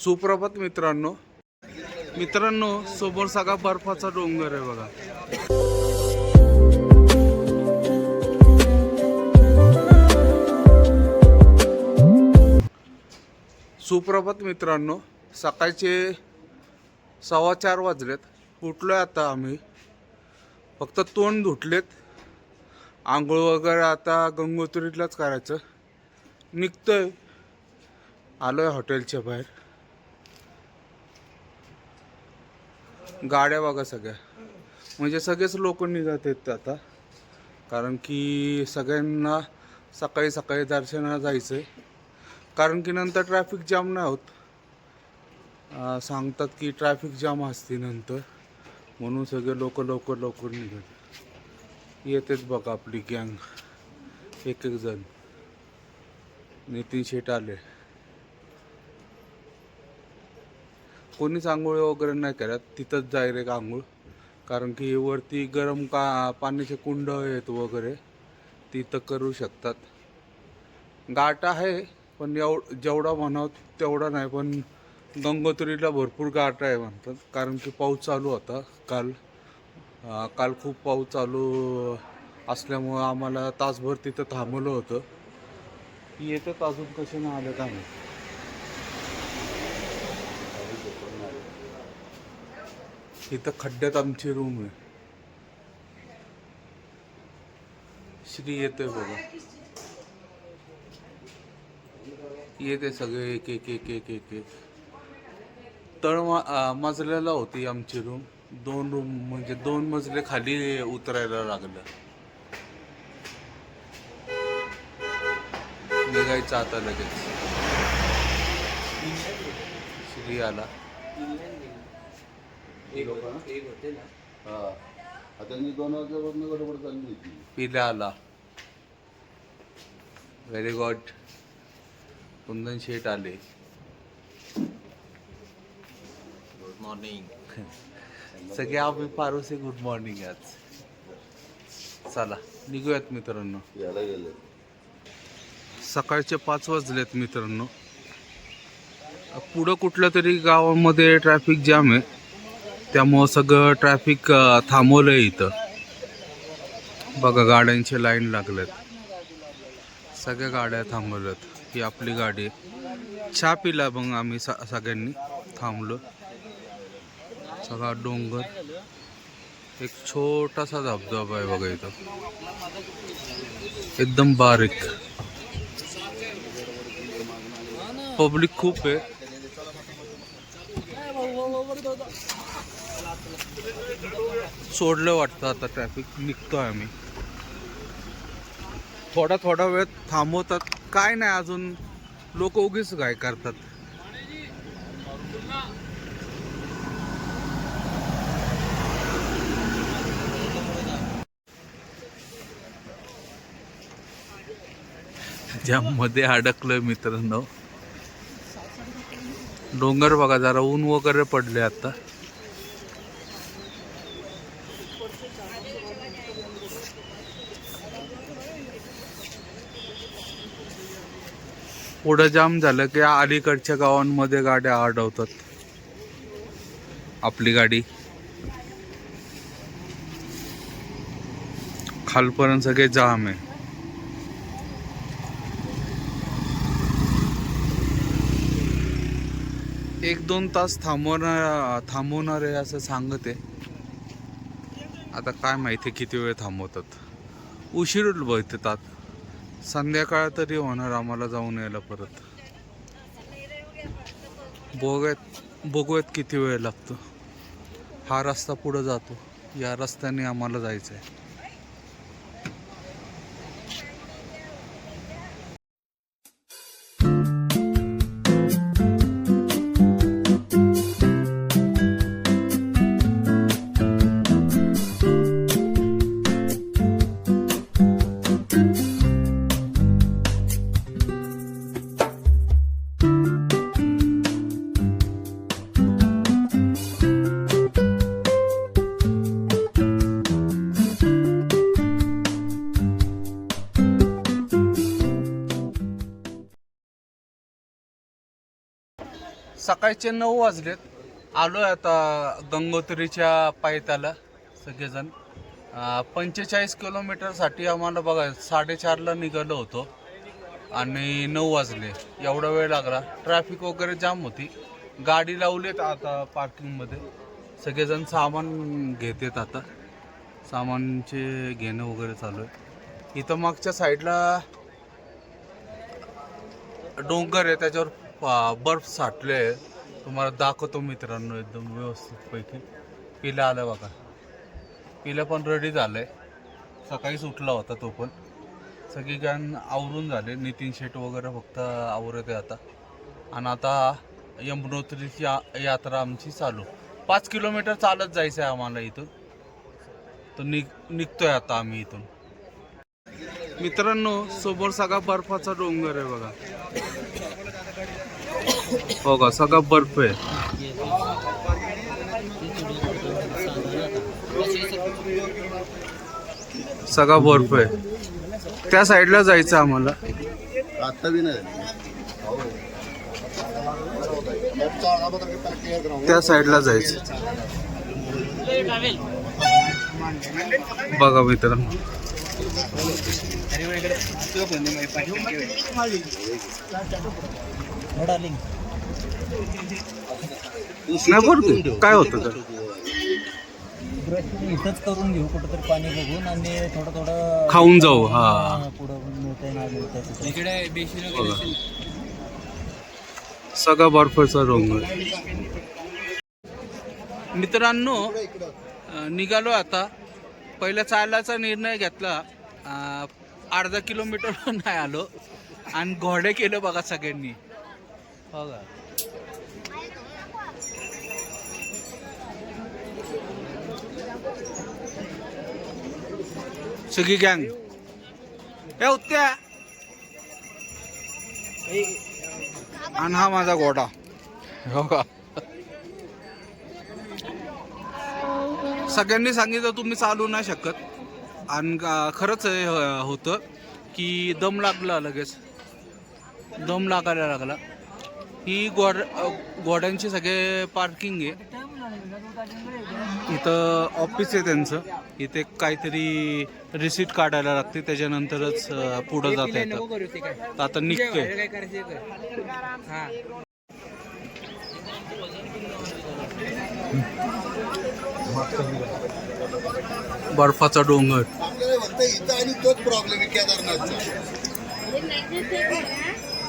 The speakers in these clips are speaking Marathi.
सुप्रभात मित्रांनो. मित्रांनो समोर सगळा बर्फाचा डोंगर आहे बघा. सुप्रभात मित्रांनो सकाळचे सव्वा चार वाजलेत. उठलोय आता आम्ही. फक्त तोंड धुटलेत आंघोळ वगैरे आता गंगोत्रीलाच करायचं. निघतोय. आलोय हॉटेलच्या बाहेर. गाड्या बघा सगळ्या. म्हणजे सगळेच लोक निघत आहेत आता. कारण की सगळ्यांना सकाळी सकाळी दर्शनाला जायचं आहे कारण की नंतर ट्रॅफिक जाम नाही होत. सांगतात की ट्रॅफिक जाम असते नंतर. म्हणून सगळे लोक लवकर लवकर निघत. येतेच बघा आपली गँग एक एक जण. नितीन शेट आले. कोणीच आंघोळ वगैरे नाही करत. तिथंच डायरेक्ट आंघोळ. कारण की वरती गरम का पाण्याचे कुंड आहेत वगैरे तिथं करू शकतात. गाठ आहे पण एव जेवढा म्हणावं तेवढा नाही. पण गंगोत्रीला भरपूर गाठ आहे म्हणतात. कारण की पाऊस चालू होता काल. काल खूप पाऊस चालू असल्यामुळं आम्हाला तासभर तिथं थांबवलं होतं. येतात अजून कसे नाही आले का इथं खड्ड्यात आमची रूम आहे. श्री येतोय बघा. येते सगळे एक एक एक एक एक एक. तळ मा- मजल्याला होती आमची रूम दोन रूम म्हणजे दोन मजले खाली उतरायला लागलं. निघायचं आता लगेच. श्री आला. हा. त्यांनी दोन वाजल्यापासून गडबड चालली होती. पिल्या आला. व्हेरी गुड कुंदन शेट आले. गुड मॉर्निंग सगळे आम्ही पारोसे गुड मॉर्निंग आज. चला निघूयात मित्रांनो. यायला गेले. सकाळचे पाच वाजलेत मित्रांनो. पुढं कुठल्या तरी गावामध्ये ट्रॅफिक जाम आहे. त्यामुळं सगळं ट्रॅफिक थांबवलं आहे इथं. बघा गाड्यांचे लाईन लागलेत. सगळ्या गाड्या थांबवल्यात. ही आपली गाडी छा चहा पिला मग आम्ही स सगळ्यांनी. थांबलो. सगळा डोंगर. एक छोटासा धबधबा आहे बघा इथं. एकदम बारीक. पब्लिक खूप आहे. सोडलं वाटतं आता ट्रॅफिक निघतोय आम्ही. थोडा थोडा वेळ थांबवतात. काय नाही अजून. लोक उगीच काय करतात. ज्यामध्ये अडकलोय मित्रांनो. डोंगर बघा जरा ऊन वगैरे पडले आता. पुढं जाम झालं की अलीकडच्या गावांमध्ये गाड्या अडवतात आपली गाडी. खालपर्यंत सगळे जाम आहे. एक दोन तास थांबवणार थांबवणार आहे असं सांगत. आहे आता काय माहिती किती वेळ थांबवतात. उशीर बघतात संध्याकाळ तरी होणार आम्हाला जाऊन यायला परत. बघूयात बघूयात किती वेळ लागतो? हा रस्ता पुढं जातो. या रस्त्याने आम्हाला जायचं आहे सकाळचे नऊ वाजलेत. आलोय आता गंगोत्रीच्या पायथ्याला सगळेजण. पंचेचाळीस किलोमीटरसाठी आम्हाला बघा साडेचारला निघालो होतो आणि नऊ वाजले. एवढा वेळ लागला. ट्रॅफिक वगैरे जाम होती. गाडी लावलीत आता पार्किंगमध्ये. सगळेजण सामान घेतात आता. सामानचे घेणं वगैरे चालू आहे. इथं मागच्या साईडला डोंगर आहे त्याच्यावर बर्फ साठले आहे. तुम्हाला दाखवतो मित्रांनो एकदम व्यवस्थितपैकी. पिला आलं बघा. पिलं पण रेडी झालंय. सकाळीच उठला होता तो पण. सगळी गॅन आवरून झाले. नितीन शेट वगैरे फक्त आवरत आहे आता. आणि आता यमुनोत्रीची या- यात्रा आमची चालू. पाच किलोमीटर चालत जायचं आहे आम्हाला इथून. तर निघ निघतोय आता आम्ही इथून. मित्रांनो सोबत सगळा बर्फाचा डोंगर आहे बघा. हो का सगळा बर्फ आहे. सगळा बर्फ आहे. त्या साईडला जायचं आम्हाला. नाही. त्या साईडला जायचं. बघा मित्रांनो. नाही बरं. काय होतं तर? इथंच करून घेऊ कुठंतरी पाणी बघून आणि थोडं थोडं खाऊन जाऊ हा. पुढं मिळतंय नाही मिळतंय तिथं. इकडे बघा. सगळा बर्फाचा डोंगर मित्रांनो अं, निघालो आता. पहिला चालायचा निर्णय घेतला. अं, अर्धा किलोमीटर नाही आलो. आणि घोडे केलं बघा सगळ्यांनी. बघा सगळी गँग हे उत्त्या आणि हा माझा घोडा. हो का? सगळ्यांनी सांगितलं तुम्ही चालू नाही शकत. आणि खरंच होतं की दम लागला लगेच. दम लागायला लागला. ही गोड घोड्यांची सगळे पार्किंग आहे. इथं ऑफिस आहे त्यांचं. इथे काहीतरी रिसीट काढायला लागते त्याच्यानंतरच पुढं जाता येतं. तर आता निघतोय. बर्फाचा डोंगर. आपल्याला म्हणतं इथं आणि तोच प्रॉब्लेम आहे केदारनाथचा.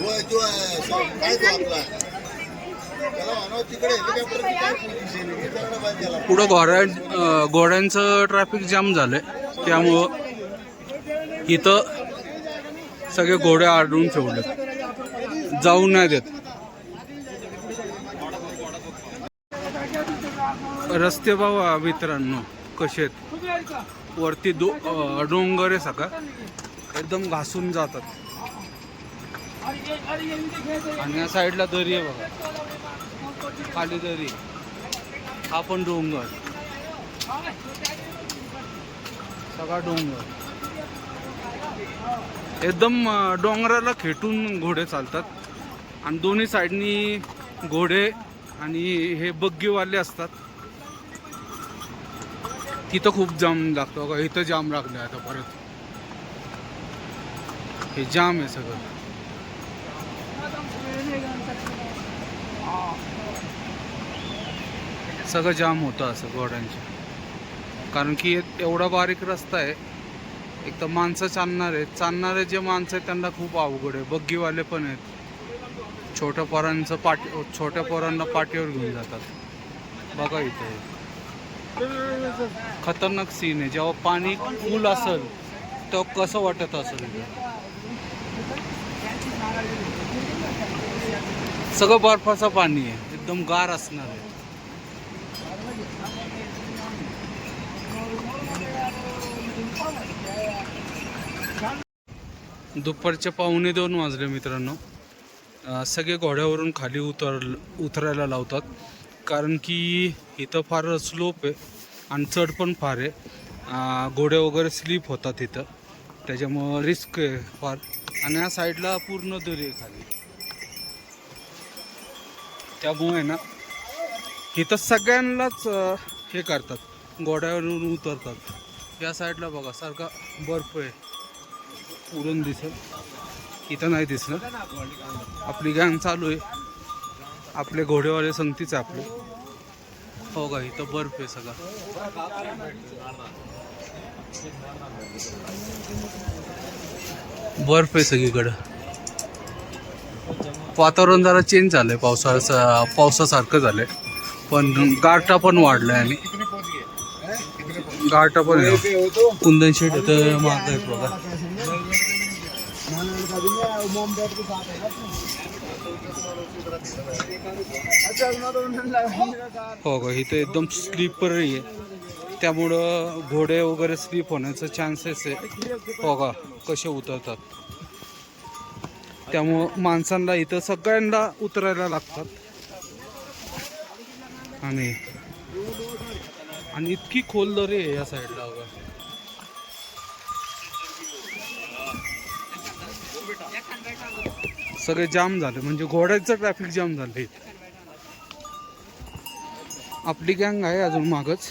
जो- जो, अं, काय तो आपला? पुढं घोड्या घोड्यांचं ट्रॅफिक जाम झालंय. त्यामुळं इथं सगळे घोडे आडून ठेवले जाऊ नाही देत. रस्ते बाबा मित्रांनो कसे आहेत? वरती दो अ, डोंगर आहे सगळा. एकदम घासून जातात. आणि या साईडला दरी आहे बघा. खाली तरी हा पण डोंगर. सगळा डोंगर. एकदम डोंगराला खेटून घोडे चालतात. आणि दोन्ही साईडनी घोडे आणि हे बग्गीवाले असतात. तिथं खूप जाम लागतो बघा. इथं जाम लागलं आता परत. हे जाम आहे सगळं. सगळं जाम होतं असं घोड्यांचे. कारण की एवढा बारीक रस्ता आहे एक तर माणसं चालणार आहेत. चालणारे जे माणसं आहेत त्यांना खूप अवघड आहे. बग्गीवाले पण आहेत. छोट्या पोरांचं पाट छोट्या पोरांना पाठीवर घेऊन जातात. बघा इथे. खतरनाक सीन आहे. जेव्हा पाणी फुल असेल तेव्हा कसं वाटत असेल इथे? सगळं बर्फाचं पाणी आहे. एकदम गार असणार आहे. दुपारच्या पावणे दोन वाजले मित्रांनो. सगळे घोड्यावरून खाली उतर उतरायला लावतात. कारण की इथं फार स्लोप आहे आणि चढ पण फार आहे. घोडे वगैरे स्लिप होतात इथं. त्याच्यामुळं रिस्क आहे फार. आणि या साईडला पूर्ण दरी आहे खाली. त्यामुळे ना इथं सगळ्यांनाच हे करतात. घोड्यावरून उतरतात. या साईडला बघा सारखा बर्फ आहे. उडून दिसत इथं नाही दिसलं. आपली गँग चालू आहे. आपले घोडेवाले संगतीच आहे आपले. हो का इथं बर्फ आहे सगळा. बर्फ आहे सगळीकडं. वातावरण जरा चेंज झालंय. पावसाळ्याचं पावसासारखं झालंय. पण गारठा पण वाढलाय आणि. गारठा पण कुंदन शेट इथं माग आहे बघा. हो, हो का इथं एकदम स्लीपर आहे. त्यामुळं घोडे वगैरे स्लीप होण्याचं चान्सेस आहे. हो का? कसे उतरतात? त्यामुळं माणसांना इथं सगळ्यांना उतरायला लागतात. आणि आणि इतकी खोल दरी आहे या साईडला सगळे जाम झाले. म्हणजे घोड्याचं ट्रॅफिक जाम झालं आपली गँग आहे अजून मागच.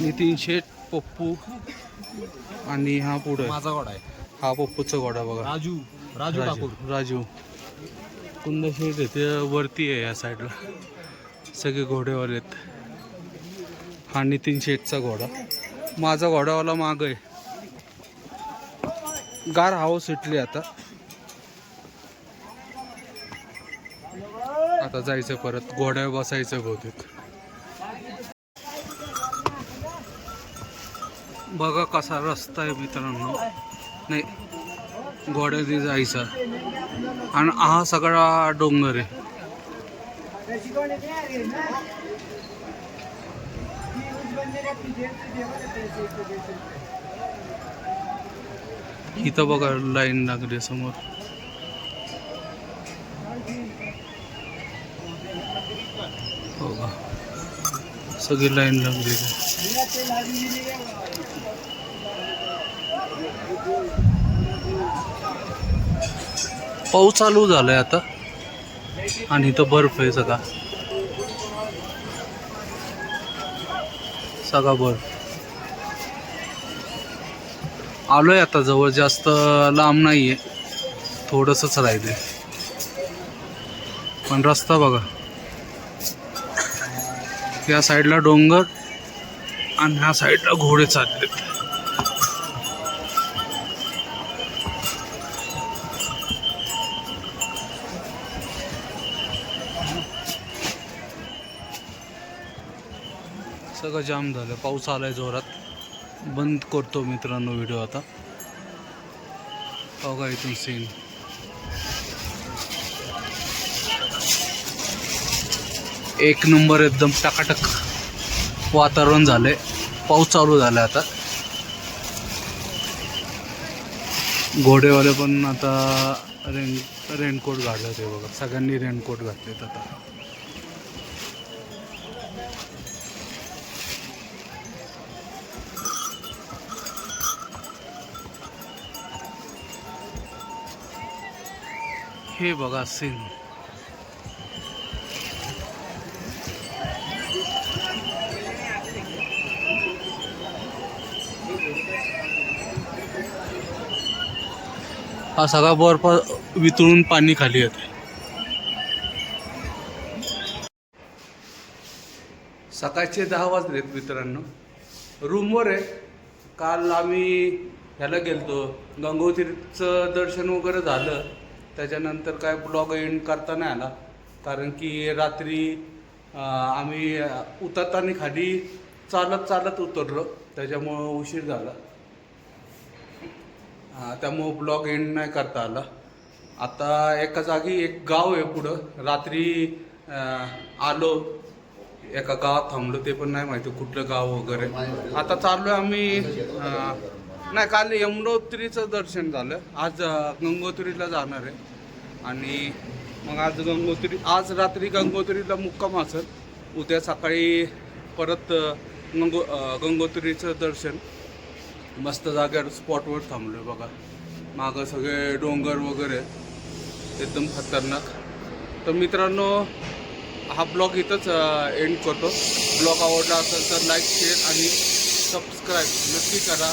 नितीन शेठ पप्पू आणि हा पुढे माझा घोडा आहे. हा पप्पूचा घोडा बघा. राजू राजू ठाकूर. राजू. कुंद शेठ येते वरती आहे या साईडला सगळे घोडेवाले आहेत. हा नितीन शेठचा घोडा. माझा घोडावाला माग आहे. गार हाऊस सुटली आता. आता जायचं परत घोड्यावर बसायचं बहुतेक. बघा कसा रस्ता आहे मित्रांनो. नाही घोड्याने जायचा. आणि हा सगळा डोंगर आहे. इथं बघा लाईन लागली समोर. हो का सगळी लाईन लागली पाऊस चालू झालाय आता. आणि इथं बर्फ आहे सगळा. सगळा बर्फ. आलो आहे आता जवळ जास्त लांब नाही आहे थोडंसंच राहिले पण रस्ता बघा. या साईडला डोंगर आणि ह्या साईडला घोडे चाललेत. सगळं जाम झालं. पाऊस आलाय जोरात. बंद करतो मित्रांनो व्हिडिओ आता. बघा इथून सीन एक नंबर एकदम टकाटक वातावरण झालंय. पाऊस चालू झाला आता. घोडेवाले पण आता रेन रेनकोट घातलं ते बघा. सगळ्यांनी रेनकोट घातलेत आता. हे बघा सीन हा सगळा बर्फ वितळून पाणी खाली येते सकाळचे दहा वाजलेत मित्रांनो. रूमवर आहे. काल आम्ही ह्याला गेलतो. गंगोत्रीचं दर्शन वगैरे झालं. त्याच्यानंतर काय ब्लॉग एंड करता नाही आला. कारण की रात्री आम्ही उतरताना खाली चालत चालत उतरलो. त्याच्यामुळं उशीर झाला. त्यामुळं ब्लॉग एंड नाही करता आला. आता एका जागी एक गाव आहे पुढं. रात्री आलो. एका गावात थांबलो ते पण नाही माहिती कुठलं गाव वगैरे. आता चाललोय आम्ही नाही काल यमुनोत्रीचं दर्शन झालं. आज गंगोत्रीला जाणार आहे. आणि मग आज गंगोत्री आज रात्री गंगोत्रीला मुक्काम असेल. उद्या सकाळी परत गंगो गंगोत्रीचं दर्शन. मस्त जागेवर स्पॉटवर थांबलोय बघा. मागं सगळे डोंगर वगैरे एकदम खतरनाक. तर मित्रांनो हा ब्लॉग इथंच एंड करतो. ब्लॉग आवडला असेल तर लाईक शेअर आणि सबस्क्राईब नक्की करा.